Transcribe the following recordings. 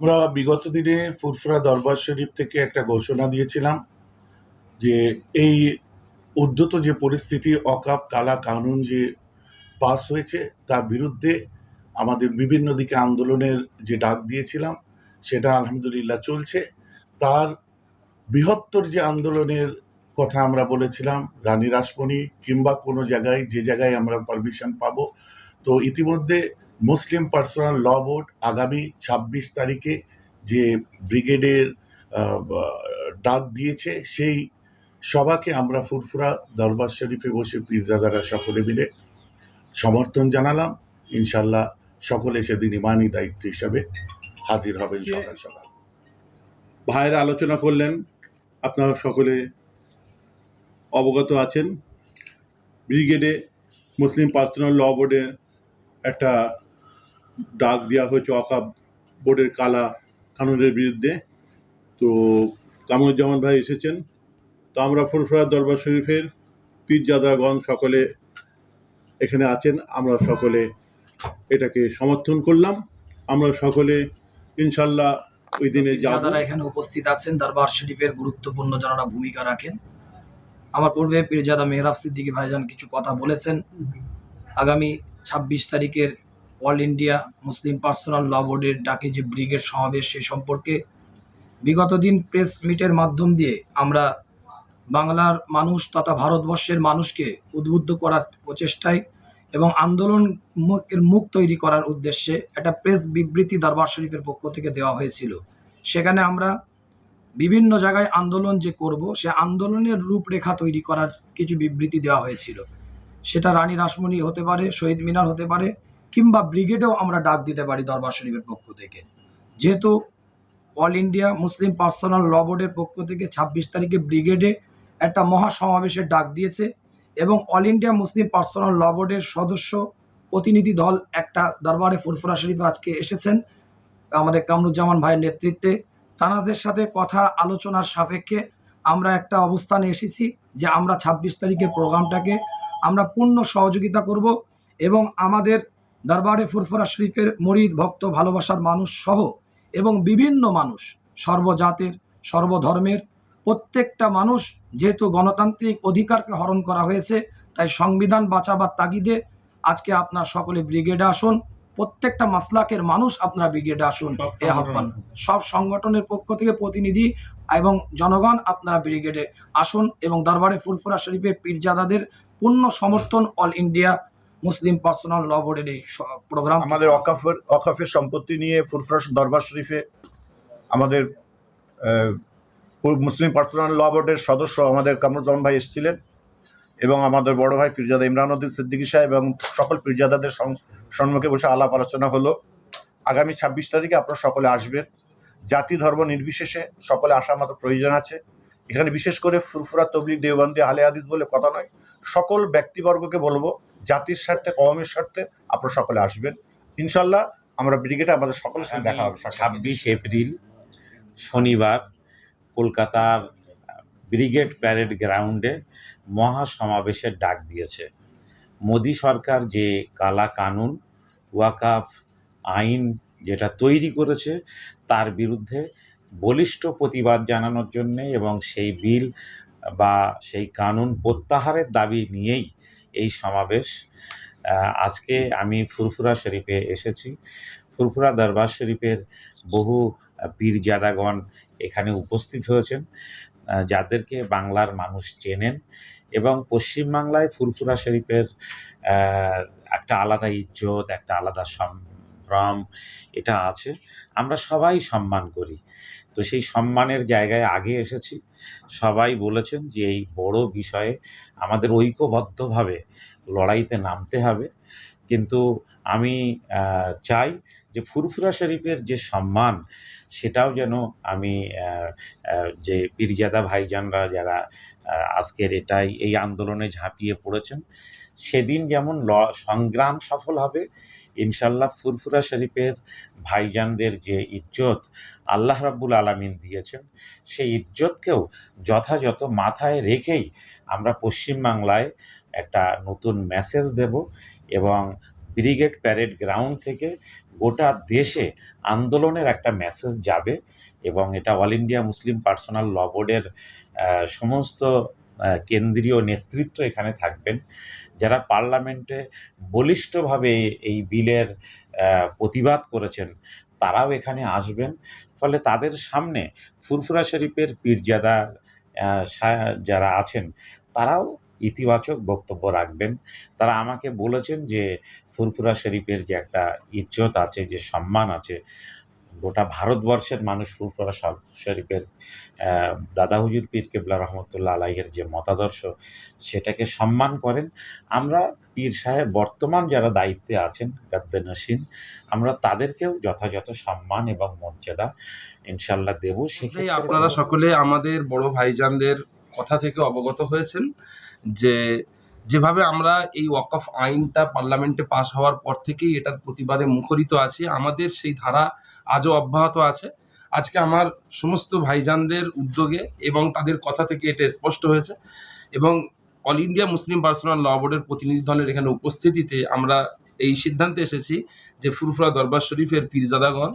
আমরা বিগত দিনে ফুরফুরা দরবার শরীফ থেকে একটা ঘোষণা দিয়েছিলাম যে এই উদ্ধত যে পরিস্থিতি, অকাপ, কালা কানুন যে পাস হয়েছে, তার বিরুদ্ধে আমাদের বিভিন্ন দিকে আন্দোলনের যে ডাক দিয়েছিলাম, সেটা আলহামদুলিল্লাহ চলছে। তার বৃহত্তর যে আন্দোলনের কথা আমরা বলেছিলাম, রানী রাসমণি কিংবা কোনো জায়গায়, যে জায়গায় আমরা পারমিশন পাবো, তো ইতিমধ্যে মুসলিম পার্সোনাল ল বোর্ড আগামী ছাব্বিশ তারিখে যে ব্রিগেডের ডাক দিয়েছে সেই সভাকে আমরা ফুরফুরা দরবার শরীফে বসে পীরজাদারা সকলে মিলে সমর্থন জানালাম। ইনশাল্লাহ সকলে সেদিন ইমানি দায়িত্ব হিসাবে হাজির হবেন সকাল সকাল। ভাইয়েরা আলোচনা করলেন আপনারা সকলে অবগত আছেন। ব্রিগেডে মুসলিম পার্সোনাল ল বোর্ডে একটা ডাক দেওয়া হয়েছে অকাব বোর্ডের কালা কানুনের বিরুদ্ধে। তো কামরুজ্জামান ভাই এসেছেন। তো আমরা ফুরফুরা দরবার শরীফের পীরজাদাগণ সকলে এখানে আছেন। আমরা সকলে এটাকে সমর্থন করলাম। আমরা সকলে ইনশাল্লাহ ওই দিনে যারা এখানে উপস্থিত আছেন। দরবার শরীফের গুরুত্বপূর্ণ যারা ভূমিকা রাখেন। আমার পূর্বে পীরজাদা মেহরাব সিদ্দিকী ভাইজান কিছু কথা বলেছেন। আগামী ছাব্বিশ তারিখের all India Muslim personal law বোর্ডের ডাকে যে ব্রিগেড সমাবেশ, সে সম্পর্কে বিগত দিন প্রেস মিটের মাধ্যম দিয়ে আমরা বাংলার মানুষ তথা ভারতবর্ষের মানুষকে উদ্বুদ্ধ করার প্রচেষ্টায় এবং আন্দোলন মুখের মুখ তৈরি করার উদ্দেশ্যে একটা প্রেস বিবৃতি দরবার শরীফের পক্ষ থেকে দেওয়া হয়েছিল। সেখানে আমরা বিভিন্ন জায়গায় আন্দোলন যে করব, সে আন্দোলনের রূপরেখা তৈরি করার কিছু বিবৃতি দেওয়া হয়েছিল। সেটা রানী রাসমণি হতে পারে, শহীদ মিনার হতে পারে কিংবা ব্রিগেডেও আমরা ডাক দিতে পারি দরবার শরীফের পক্ষ থেকে। যেহেতু all India Muslim personal law বোর্ডের পক্ষ থেকে ছাব্বিশ তারিখে ব্রিগেডে একটা মহা সমাবেশের ডাক দিয়েছে এবং all India Muslim personal law বোর্ডের সদস্য প্রতিনিধি দল একটা দরবারে ফুরফুরা শরীফে আজকে এসেছেন, আমাদের কামরুজ্জামান ভাইয়ের নেতৃত্বে। তানাদের সাথে কথা, আলোচনার সাপেক্ষে আমরা একটা অবস্থানে এসেছি যে আমরা ছাব্বিশ তারিখের প্রোগ্রামটাকে আমরা পূর্ণ সহযোগিতা করব এবং আমাদের দরবারে ফুরফুরা শরীফের মরিদ ভক্ত ভালোবাসার মানুষ সহ এবং বিভিন্ন মানুষ সর্বজাতের সর্বধর্মের প্রত্যেকটা মানুষ যেহেতু গণতান্ত্রিক অধিকারকে হরণ করা হয়েছে তাই সংবিধান বাঁচাবার তাগিদে আজকে আপনার সকলে ব্রিগেডে আসুন প্রত্যেকটা মাসলাকের মানুষ আপনারা ব্রিগেডে আসুন এ আহ্বান। সব সংগঠনের পক্ষ থেকে প্রতিনিধি এবং জনগণ আপনারা ব্রিগেডে আসুন এবং দরবারে ফুরফুরা শরীফে পীরজাদাদের পূর্ণ সমর্থন all India Muslim personal law বোর্ডের এই প্রোগ্রাম আমাদের অকাফের অকাফের সম্পত্তি নিয়ে ফুরফুরাস দরবার শরীফে আমাদের মুসলিম পার্সোনাল ল বোর্ডের সদস্য আমাদের কামরুজ্জামান ভাই এসেছিলেন এবং আমাদের বড় ভাই পীরজাদা ইমরান উদ্দিন সিদ্দিকী সাহেব এবং সকল পীরজাদাদের সম্মুখে বসে আলাপ আলোচনা হলো। আগামী ছাব্বিশ তারিখে আপনারা সকলে আসবেন। জাতি ধর্ম নির্বিশেষে সকলে আসার মতো প্রয়োজন আছে। এখানে বিশেষ করে ফুরফুরা তবলিক দেওবন্দি, আলে হাদিস বলে কথা নয়। সকল ব্যক্তিবর্গকে বলব, জাতির স্বার্থে, কওমের স্বার্থে আপনারা সকলে আসবেন। ইনশাল্লাহ আমরা ব্রিগেডে আমাদের সকলের সঙ্গে দেখা হবে। ছাব্বিশ এপ্রিল, শনিবার, কলকাতার ব্রিগেড প্যারেড গ্রাউন্ডে মহা সমাবেশের ডাক দিয়েছে। মোদী সরকার যে কালা কানুন, ওয়াকাফ আইন যেটা তৈরি করেছে, তার বিরুদ্ধে বলিষ্ঠ প্রতিবাদ জানানোর জন্যে এবং সেই বিল বা সেই কানুন প্রত্যাহারের দাবি নিয়েই এই সমাবেশ। আজকে আমি ফুরফুরা শরীফে এসেছি। ফুরফুরা দরবার শরীফের বহু পীরজাদাগণ এখানে উপস্থিত হয়েছেন যাদেরকে বাংলার মানুষ চেনেন এবং পশ্চিমবাংলায় ফুরফুরা শরীফের একটা আলাদা ইজ্জত, একটা আলাদা সম্ভ্রম এটা আছে, আমরা সবাই সম্মান করি। তো সেই সম্মানের জায়গায় আগে এসেছি। সবাই বলেছেন যে এই বড় বিষয়ে আমাদের ঐক্যবদ্ধভাবে লড়াইতে নামতে হবে। কিন্তু আমি চাই যে ফুরফুরা শরীফের যে সম্মান, সেটাও যেন আমি যে পীরজাদা ভাইজানরা যারা আজকের এটাই, এই আন্দোলনে ঝাঁপিয়ে পড়েছেন, সেদিন যেমন ল, সংগ্রাম সফল হবে, ইনশাল্লাহ ফুরফুরা শরীফের ভাইজানদের যে ইজ্জত আল্লাহ রাব্বুল আলামিন দিয়েছেন, সেই ইজ্জতকেও যথাযথ মাথায় রেখেই আমরা পশ্চিমবাংলায় একটা নতুন মেসেজ দেব এবং ব্রিগেড প্যারেড গ্রাউন্ড থেকে গোটা দেশে আন্দোলনের একটা মেসেজ যাবে এবং এটা all India Muslim personal law বোর্ডের সমস্ত কেন্দ্রীয় নেতৃত্ব এখানে থাকবেন। যারা পার্লামেন্টে বলিষ্ঠভাবে এই বিলের প্রতিবাদ করেছেন, তারাও এখানে আসবেন। ফলে তাদের সামনে ফুরফুরা শরীফের পীরজাদা যারা আছেন, তারাও ইতিবাচক বক্তব্য রাখবেন। তারা আমাকে বলেছেন যে ফুরফুরা শরীফের যে একটা ইজ্জত আছে যে সম্মান আছে গোটা ভারতবর্ষের মানুষ ফুরফুরা শর- শরীফের দাদা হুজুর পীর কেবলা রহমতুল্লাহ আলাইয়ের যে মতাদর্শ সেটাকে সম্মান করেন। আমরা পীর সাহেব বর্তমান যারা দায়িত্বে আছেন গাদ্দে নসীন আমরা তাদেরকেও যথাযথ সম্মান এবং মর্যাদা ইনশাল্লাহ দেব। সেক্ষেত্রে আপনারা সকলে আমাদের বড় ভাইজানদের কথা থেকে অবগত হয়েছেন। যে, যেভাবে আমরা এই ওয়াকফ আইনটা পার্লামেন্টে পাশ হওয়ার পর থেকেই এটার প্রতিবাদে মুখরিত আছি, আমাদের সেই ধারা আজও অব্যাহত আছে। আজকে আমার সমস্ত ভাইজানদের উদ্যোগে এবং তাদের কথা থেকে এটা স্পষ্ট হয়েছে এবং all India Muslim personal law বোর্ডের প্রতিনিধি দলের এখানে উপস্থিতিতে আমরা এই সিদ্ধান্তে এসেছি যে ফুরফুরা দরবার শরীফের পীরজাদাগণ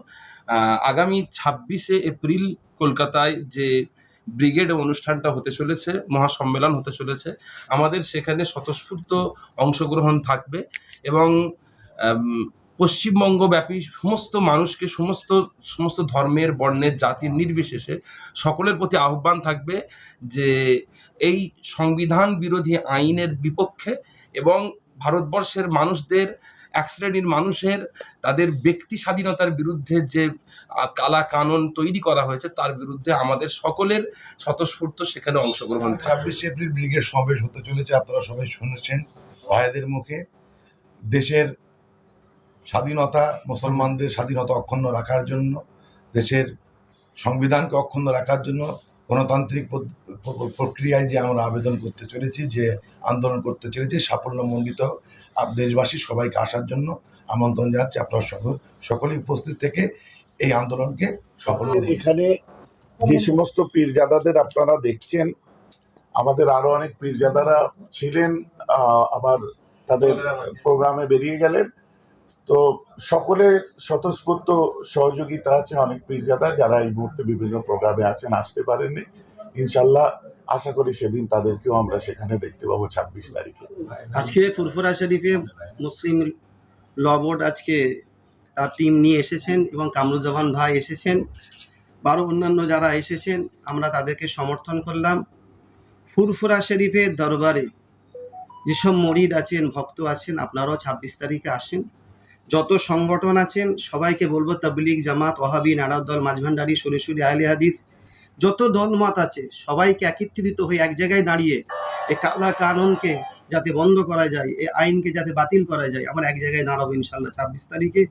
আগামী ছাব্বিশে এপ্রিল কলকাতায় যে ব্রিগেড অনুষ্ঠানটা হতে চলেছে, মহাসম্মেলন হতে চলেছে। আমাদের সেখানে স্বতঃস্ফূর্ত অংশগ্রহণ থাকবে এবং পশ্চিমবঙ্গব্যাপী সমস্ত মানুষকে, সমস্ত সমস্ত ধর্মের, বর্ণের, জাতির নির্বিশেষে সকলের প্রতি আহ্বান থাকবে যে এই সংবিধান বিরোধী আইনের বিপক্ষে এবং ভারতবর্ষের মানুষদের এক শ্রেণির মানুষের তাদের ব্যক্তি স্বাধীনতার বিরুদ্ধে যে কালা কানুন তৈরি করা হয়েছে, তার বিরুদ্ধে আমাদের সকলের স্বতঃস্ফূর্ত সেখানে অংশগ্রহণ ছাব্বিশে এপ্রিল ব্রিগেড সমাবেশ হতে চলেছে, আপনারা সবাই শুনেছেন ভাইদের মুখে। দেশের স্বাধীনতা, মুসলমানদের স্বাধীনতা অক্ষুণ্ণ রাখার জন্য, দেশের সংবিধানকে অক্ষুণ্ণ রাখার জন্য গণতান্ত্রিক প্রক্রিয়ায় যে আমরা আবেদন করতে চলেছি, যে আন্দোলন করতে চলেছি, সাফল্যমণ্ডিত দেশবাসী সবাইকে আসার জন্য আমন্ত্রণ জানাচ্ছি। আপনার সকল সকলেই উপস্থিত থেকে এই আন্দোলনকে সফল এখানে যে সমস্ত পীরজাদাদের আপনারা দেখছেন, আমাদের আরও অনেক পীরজাদারা ছিলেন আবার তাদের প্রোগ্রামে বেরিয়ে গেলেন। তো সকলের স্বতঃস্ফূর্ত সহযোগিতা আছে অনেক পীরজাদা যারা এই মুহূর্তে বিভিন্ন প্রোগ্রামে আছেন, আসতে পারেননি। ইনশাল্লাহ আশা করি সেদিন তাদেরকেও আমরা সেখানে দেখতে পাবো ছাব্বিশ তারিখে। আজকে ফুরফুরা শরীফে মুসলিম ল বোর্ড আজকে তার টিম নিয়ে এসেছেন এবং কামরুজ্জামান ভাই এসেছেন। বারো অন্যান্য যারা এসেছেন, আমরা তাদেরকে সমর্থন করলাম। ফুরফুরা শরীফের দরবারে যেসব মরিদ আছেন, ভক্ত আছেন, আপনারাও ছাব্বিশ তারিখে আসেন। যত সংগঠন আছেন, সবাইকে বলব তাবলিগ জামাত ওহাবি নারাদ্দল মাঝভান্ডারি সরিসুরি আহলে হাদিস যত দলমত আছে, সবাইকে একত্রিত হয়ে এক জায়গায় দাঁড়িয়ে এই কালা কানুনকে যাতে বন্ধ করা যায় এই আইনকে যাতে বাতিল করা যায়, আমরা এক জায়গায় দাঁড়াবো ইনশাল্লাহ ছাব্বিশ তারিখে